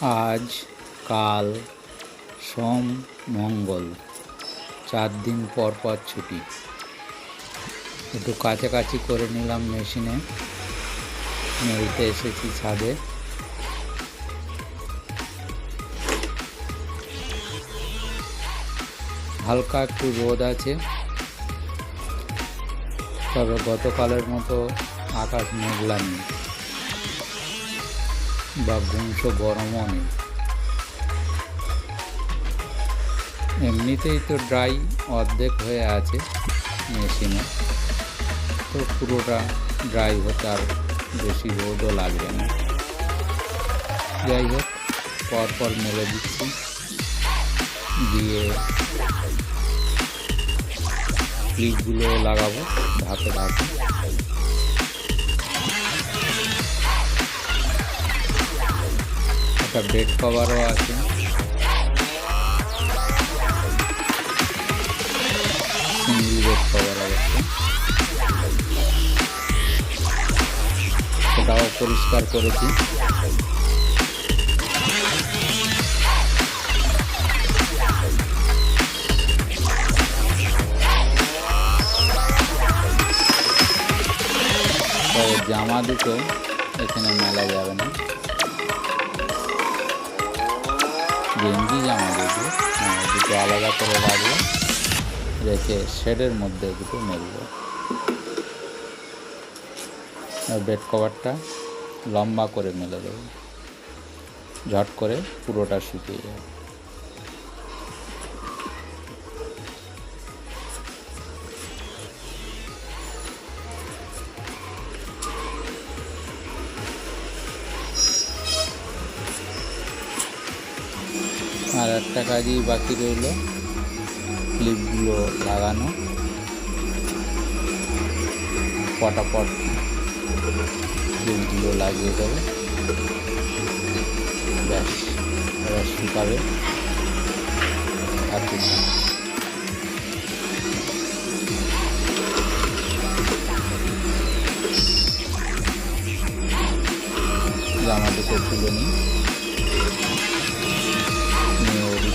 আজ, কাল, সোম, মঙ্গল। চার দিন পর পর ছুটি। একটু কাছাকাছি করে নিলাম মেশিনে। মেলতে এসেছি ছাদে। হালকা একটু রোদ আছে। তবে গতকালের মতো আকাশ মেঘলা নেই। বা গরমও নেই এমনিতেই তো ড্রাই অর্ধেক হয়ে আছে মেশিনে। তো পুরোটা ড্রাই হতে আর বেশি রোদও লাগবে না। যাই হোক, পরপর মেলে দিচ্ছি। দিয়ে ক্লিপগুলো লাগাবো ধাপে ধাপে। একটা বেড কভারও আছে। বেড কভার অবশ্য সেটাও পরিষ্কার করেছি। জামা দুটো এখানে মেলা যাবে না। গেঞ্জি জামা দুটো দুটো আলাদা করে রাখব রেখে শেডের মধ্যে দুটো মেলবো। বেড কভারটা লম্বা করে মেলে দেবো। ঝট করে পুরোটা শুকিয়ে যাবে। আর একটা কাজই বাকি রইল। ক্লিপগুলো লাগানো। পটাপট ক্লিপগুলো লাগিয়ে দেবে। ব্যাস, এবার শুকাবে। আর তুলে নিই।